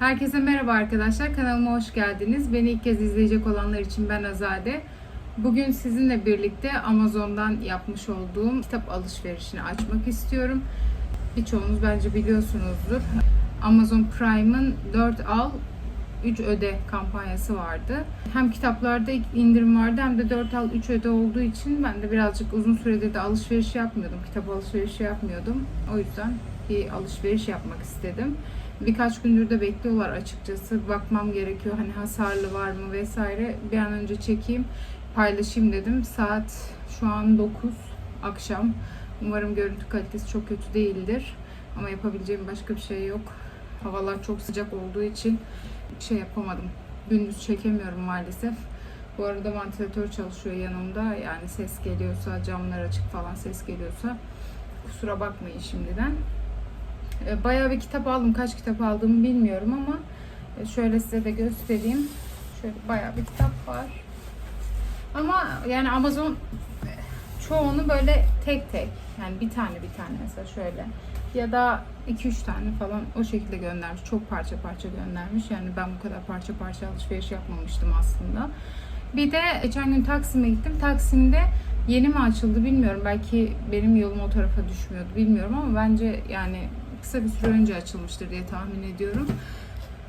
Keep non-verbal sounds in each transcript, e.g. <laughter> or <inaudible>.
Herkese merhaba arkadaşlar. Kanalıma hoş geldiniz. Beni ilk kez izleyecek olanlar için ben Azade. Bugün sizinle birlikte Amazon'dan yapmış olduğum kitap alışverişini açmak istiyorum. Birçoğunuz bence biliyorsunuzdur. Amazon Prime'ın 4 al 3 öde kampanyası vardı. Hem kitaplarda indirim vardı hem de 4 al 3 öde olduğu için ben de birazcık uzun süredir de alışveriş yapmıyordum. Kitap alışverişi yapmıyordum. O yüzden bir alışveriş yapmak istedim. Birkaç gündür de bekliyorlar açıkçası. Bakmam gerekiyor hani hasarlı var mı vesaire. Bir an önce çekeyim, paylaşayım dedim. Saat şu an 9 akşam. Umarım görüntü kalitesi çok kötü değildir. Ama yapabileceğim başka bir şey yok. Havalar çok sıcak olduğu için şey yapamadım. Gündüz çekemiyorum maalesef. Bu arada ventilatör çalışıyor yanımda. Yani ses geliyorsa, camlar açık falan ses geliyorsa kusura bakmayın şimdiden. E, Bayağı bir kitap aldım. Kaç kitap aldığımı bilmiyorum ama e, şöyle size de göstereyim. Şöyle bayağı bir kitap var. Ama yani Amazon e, çoğunu böyle tek tek yani bir tane bir tane mesela şöyle ya da 2-3 tane falan o şekilde göndermiş. Çok parça parça göndermiş. Yani ben bu kadar parça parça alışveriş yapmamıştım aslında. Bir de geçen gün Taksim'e gittim. Taksim'de yeni mi açıldı bilmiyorum. Belki benim yolum o tarafa düşmüyordu bilmiyorum ama bence yani kısa bir süre önce açılmıştır diye tahmin ediyorum.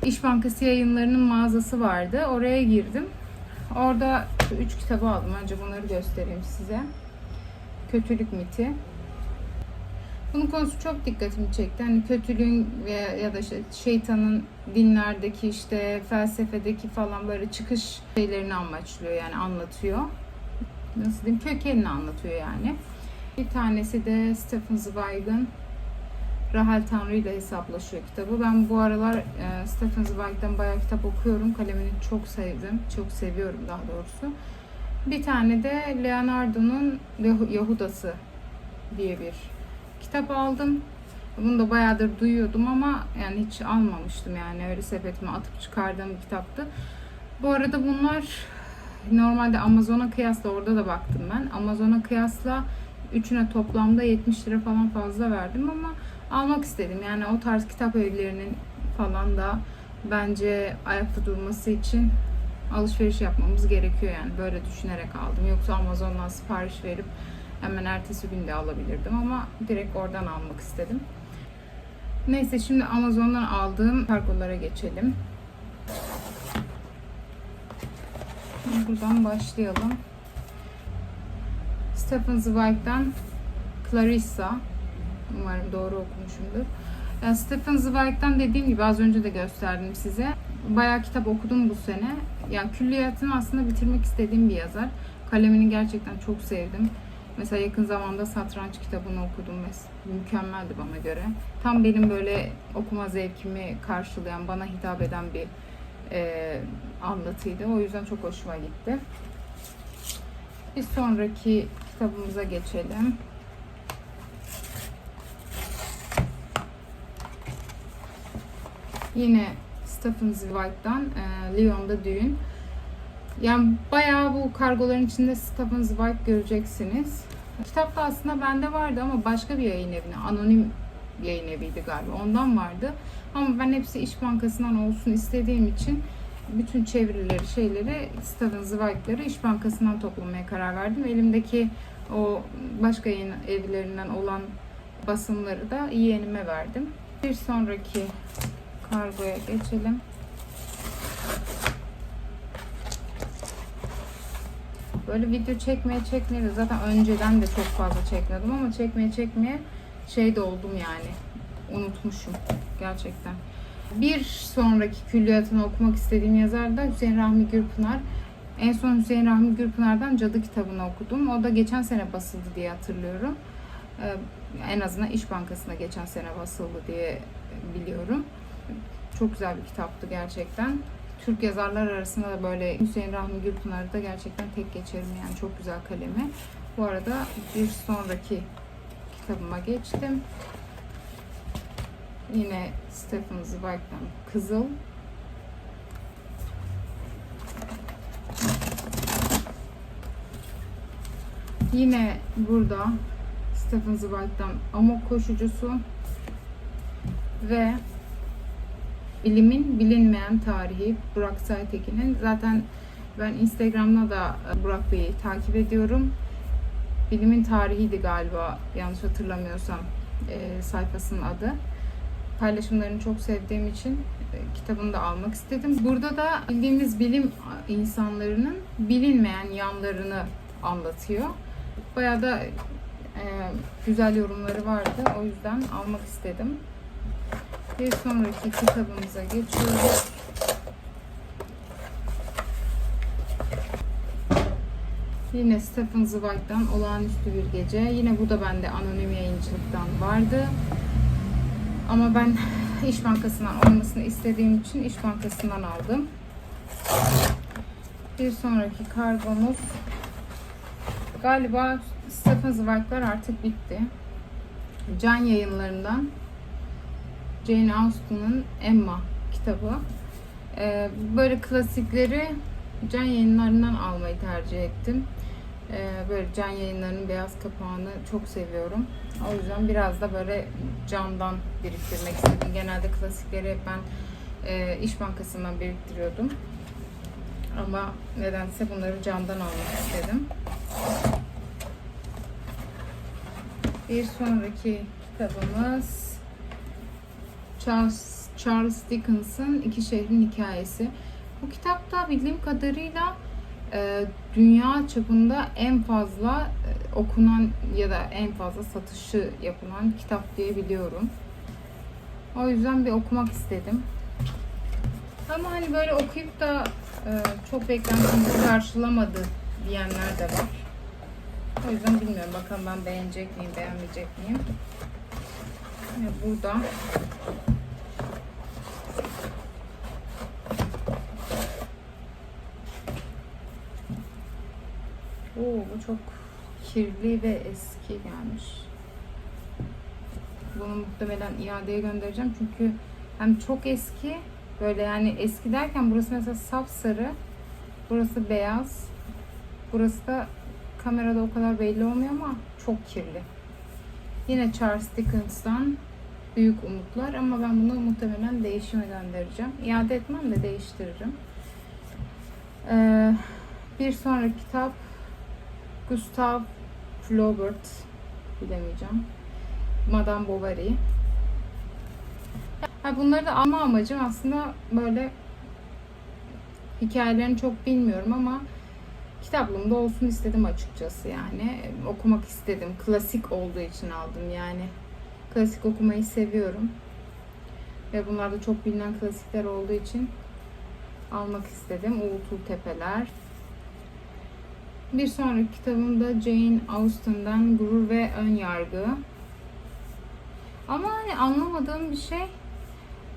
İş Bankası yayınlarının mağazası vardı. Oraya girdim. Orada 3 kitabı aldım. Önce bunları göstereyim size. Kötülük miti. Bunun konusu çok dikkatimi çekti. Hani kötülüğün veya ya da şeytanın dinlerdeki işte felsefedeki falan böyle çıkış şeylerini amaçlıyor yani anlatıyor. Nasıl diyeyim? Kökenini anlatıyor yani. Bir tanesi de Stephen Zweig'ın Rahel Tanrı ile hesaplaşıyor kitabı. Ben bu aralar e, Stephen Zweig'den bayağı kitap okuyorum. Kalemini çok sevdim. Çok seviyorum daha doğrusu. Bir tane de Leonardo'nun Yah- Yahudası diye bir kitap aldım. Bunu da bayağıdır duyuyordum ama yani hiç almamıştım yani öyle sepetime atıp çıkardığım bir kitaptı. Bu arada bunlar normalde Amazon'a kıyasla orada da baktım ben. Amazon'a kıyasla üçüne toplamda 70 lira falan fazla verdim ama almak istedim. Yani o tarz kitap evlerinin falan da bence ayakta durması için alışveriş yapmamız gerekiyor yani böyle düşünerek aldım. Yoksa Amazon'dan sipariş verip hemen ertesi gün de alabilirdim ama direkt oradan almak istedim. Neyse şimdi Amazon'dan aldığım kargolara geçelim. Buradan başlayalım. Stephen Zweig'den Clarissa. Umarım doğru okumuşumdur. Yani Stephen Zweig'den dediğim gibi az önce de gösterdim size. Bayağı kitap okudum bu sene. Yani külliyatını aslında bitirmek istediğim bir yazar. Kalemini gerçekten çok sevdim. Mesela yakın zamanda satranç kitabını okudum. Mükemmeldi bana göre. Tam benim böyle okuma zevkimi karşılayan, bana hitap eden bir e, anlatıydı. O yüzden çok hoşuma gitti. Bir sonraki kitabımıza geçelim. Yine Stephen Zweig'dan e, Lyon'da Düğün. Yani bayağı bu kargoların içinde Stephen Zweig göreceksiniz. Kitap da aslında bende vardı ama başka bir yayın evine, anonim yayın eviydi galiba. Ondan vardı. Ama ben hepsi İş Bankası'ndan olsun istediğim için bütün çevirileri, şeyleri, Stephen Zweig'leri İş Bankası'ndan toplamaya karar verdim. Elimdeki o başka yayın evlerinden olan basımları da yeğenime verdim. Bir sonraki kargoya geçelim. Böyle video çekmeye çekmeye zaten önceden de çok fazla çekmiyordum ama çekmeye çekmeye şey de oldum yani. Unutmuşum gerçekten. Bir sonraki külliyatını okumak istediğim yazar da Hüseyin Rahmi Gürpınar. En son Hüseyin Rahmi Gürpınar'dan Cadı kitabını okudum. O da geçen sene basıldı diye hatırlıyorum. Ee, en azından İş Bankası'nda geçen sene basıldı diye biliyorum. Çok güzel bir kitaptı gerçekten. Türk yazarlar arasında da böyle Hüseyin Rahmi Gürpınar'ı da gerçekten tek geçerim yani çok güzel kalemi. Bu arada bir sonraki kitabıma geçtim. Yine Stephen Zweig'den Kızıl. Yine burada Stephen Zweig'den Amok Koşucusu ve Bilimin Bilinmeyen Tarihi Burak Saytekin'in. Zaten ben Instagram'da da e, Burak Bey'i takip ediyorum. Bilimin Tarihiydi galiba yanlış hatırlamıyorsam e, sayfasının adı. Paylaşımlarını çok sevdiğim için e, kitabını da almak istedim. Burada da bildiğimiz bilim insanlarının bilinmeyen yanlarını anlatıyor. Bayağı da e, güzel yorumları vardı. O yüzden almak istedim. Bir sonraki kitabımıza geçiyoruz. Yine Stephen Zweig'dan Olağanüstü Bir Gece. Yine bu da bende anonim yayıncılıktan vardı. Ama ben İş Bankası'ndan olmasını istediğim için İş Bankası'ndan aldım. Bir sonraki kargomuz galiba Stephen Zweig'lar artık bitti. Can yayınlarından Jane Austen'ın Emma kitabı. Ee, böyle klasikleri Can yayınlarından almayı tercih ettim. Ee, böyle Can yayınlarının beyaz kapağını çok seviyorum. O yüzden biraz da böyle camdan biriktirmek istedim. Genelde klasikleri hep ben e, İş Bankası'ndan biriktiriyordum. Ama nedense bunları camdan almak istedim. Bir sonraki kitabımız Charles, Charles Dickens'ın İki Şehrin Hikayesi. Bu kitapta bildiğim kadarıyla e, dünya çapında en fazla e, okunan ya da en fazla satışı yapılan kitap diye biliyorum. O yüzden bir okumak istedim. Ama hani böyle okuyup da e, çok beklentimizi karşılamadı diyenler de var. O yüzden bilmiyorum bakalım ben beğenecek miyim, beğenmeyecek miyim. Yine burada Oo, bu çok kirli ve eski gelmiş. Bunu muhtemelen iadeye göndereceğim çünkü hem çok eski böyle yani eski derken burası mesela sapsarı burası beyaz burası da kamerada o kadar belli olmuyor ama çok kirli. Yine Charles Dickens'tan Büyük Umutlar ama ben bunu muhtemelen değişime göndereceğim. İade etmem de değiştiririm. Ee, bir sonraki kitap Gustav Flaubert bilemeyeceğim. Madame Bovary. Ha, bunları da alma amacım aslında böyle hikayelerini çok bilmiyorum ama kitaplığımda olsun istedim açıkçası yani. Okumak istedim. Klasik olduğu için aldım yani. Klasik okumayı seviyorum. Ve bunlar da çok bilinen klasikler olduğu için almak istedim. Uğultul Tepeler. Bir sonraki kitabımda Jane Austen'dan Gurur ve Ön Yargı. Ama hani anlamadığım bir şey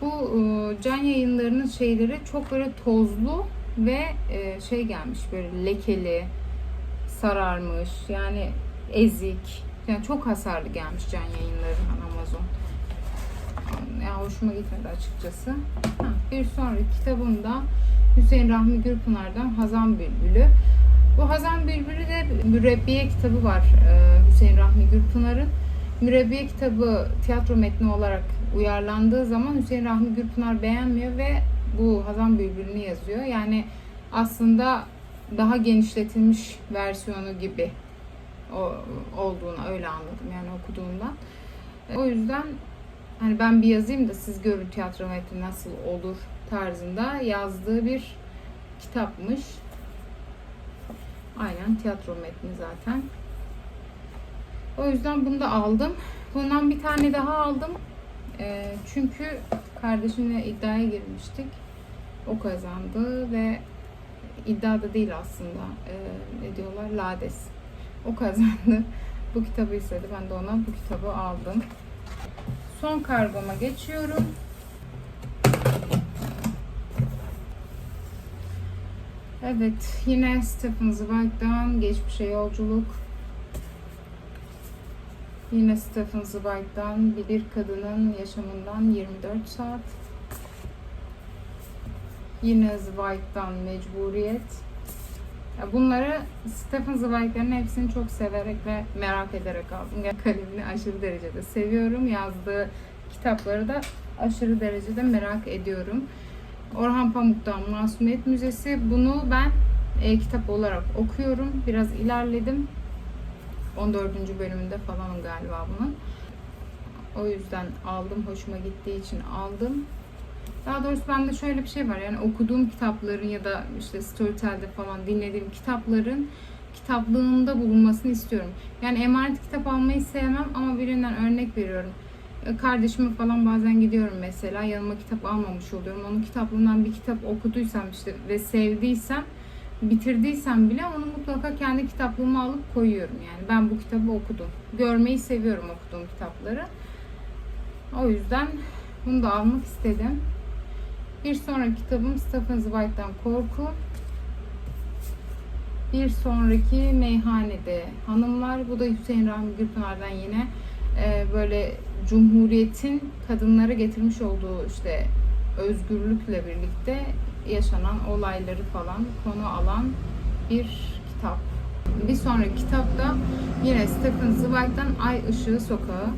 bu e, can yayınlarının şeyleri çok böyle tozlu ve e, şey gelmiş böyle lekeli, sararmış yani ezik. Yani çok hasarlı gelmiş can yayınlarından Amazon. Ya hoşuma gitmedi açıkçası. Ha, bir sonraki kitabımda Hüseyin Rahmi Gürpınar'dan Hazan Bülbülü. Bu Hazan Bülbülü de Mürebbiye kitabı var e, Hüseyin Rahmi Gürpınar'ın. Mürebbiye kitabı tiyatro metni olarak uyarlandığı zaman Hüseyin Rahmi Gürpınar beğenmiyor ve bu Hazan Bülbülü'nü yazıyor. Yani aslında daha genişletilmiş versiyonu gibi o, olduğunu öyle anladım yani okuduğumdan. O yüzden hani ben bir yazayım da siz görün tiyatro metni nasıl olur tarzında yazdığı bir kitapmış. Aynen tiyatro metni zaten. O yüzden bunu da aldım. Bundan bir tane daha aldım. E, çünkü kardeşimle iddiaya girmiştik. O kazandı ve iddiada değil aslında. E, ne diyorlar? Lades. O kazandı. <laughs> Bu kitabı istedi. Ben de ona bu kitabı aldım. Son kargoma geçiyorum. Evet, yine Stephen Zweig'dan Geçmişe Yolculuk. Yine Stephen Zweig'dan Bir Kadının Yaşamından 24 Saat. Yine Zweig'dan Mecburiyet. Bunları Stephen Zweig'lerin hepsini çok severek ve merak ederek aldım. Yani kalemini aşırı derecede seviyorum. Yazdığı kitapları da aşırı derecede merak ediyorum. Orhan Pamuk'tan Masumiyet Müzesi. Bunu ben e-kitap olarak okuyorum. Biraz ilerledim. 14. bölümünde falanım galiba bunun. O yüzden aldım. Hoşuma gittiği için aldım. Daha doğrusu bende şöyle bir şey var. Yani okuduğum kitapların ya da işte Storytel'de falan dinlediğim kitapların kitaplığında bulunmasını istiyorum. Yani emanet kitap almayı sevmem ama birinden örnek veriyorum. E, Kardeşime falan bazen gidiyorum mesela. Yanıma kitap almamış oluyorum. Onun kitaplığından bir kitap okuduysam işte ve sevdiysem bitirdiysem bile onu mutlaka kendi kitaplığıma alıp koyuyorum. Yani ben bu kitabı okudum. Görmeyi seviyorum okuduğum kitapları. O yüzden bunu da almak istedim. Bir sonraki kitabım Stephen Zweig'den Korku. Bir sonraki Meyhanede Hanımlar. Bu da Hüseyin Rahmi Gürpınar'dan yine e, böyle Cumhuriyet'in kadınlara getirmiş olduğu işte özgürlükle birlikte yaşanan olayları falan konu alan bir kitap. Bir sonraki kitapta yine Stephen Zweig'den Ay Işığı Sokağı.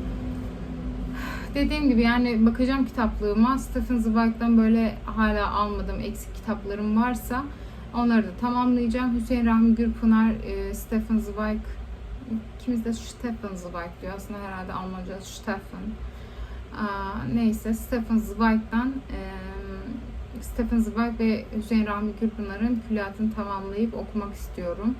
Dediğim gibi yani bakacağım kitaplığıma Stephen Zweig'den böyle hala almadığım eksik kitaplarım varsa onları da tamamlayacağım. Hüseyin Rahmi Gürpınar, e, Stephen Zweig ikimiz de Stephen Zweig diyor. Aslında herhalde Almanca Stephen. Neyse Stephen Zweig'dan e, Stephen Zweig ve Hüseyin Rahmi Gürpınar'ın külliyatını tamamlayıp okumak istiyorum.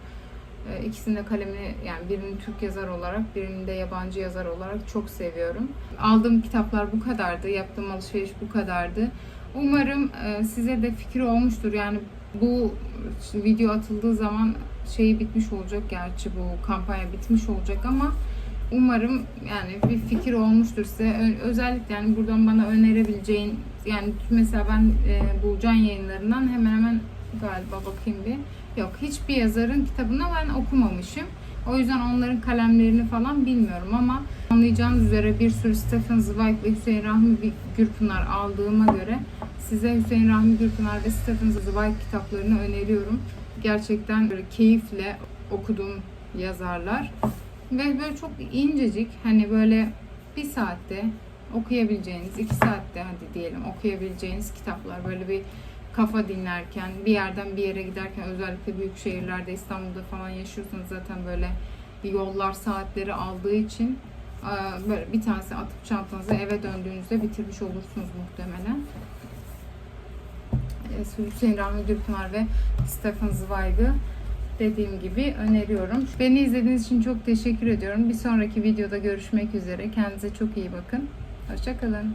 E, İkisinin de kalemini yani birini Türk yazar olarak birini de yabancı yazar olarak çok seviyorum. Aldığım kitaplar bu kadardı. Yaptığım alışveriş bu kadardı. Umarım e, size de fikir olmuştur. Yani bu video atıldığı zaman şeyi bitmiş olacak gerçi bu kampanya bitmiş olacak ama umarım yani bir fikir olmuştur size. Özellikle yani buradan bana önerebileceğin yani mesela ben e, bu can yayınlarından hemen hemen galiba bakayım bir. Yok hiçbir yazarın kitabını ben okumamışım. O yüzden onların kalemlerini falan bilmiyorum ama anlayacağınız üzere bir sürü Stephen Zweig ve Hüseyin Rahmi Gürpınar aldığıma göre size Hüseyin Rahmi Gürpınar ve Stephen Zweig kitaplarını öneriyorum. Gerçekten böyle keyifle okuduğum yazarlar. Ve böyle çok incecik hani böyle bir saatte okuyabileceğiniz, iki saatte hadi diyelim okuyabileceğiniz kitaplar. Böyle bir kafa dinlerken, bir yerden bir yere giderken özellikle büyük şehirlerde İstanbul'da falan yaşıyorsanız zaten böyle yollar saatleri aldığı için e, böyle bir tanesi atıp çantanızı eve döndüğünüzde bitirmiş olursunuz muhtemelen. E, Hüseyin Rahmi Gürpınar ve Stephen Zweig'ı dediğim gibi öneriyorum. Beni izlediğiniz için çok teşekkür ediyorum. Bir sonraki videoda görüşmek üzere. Kendinize çok iyi bakın. Hoşçakalın.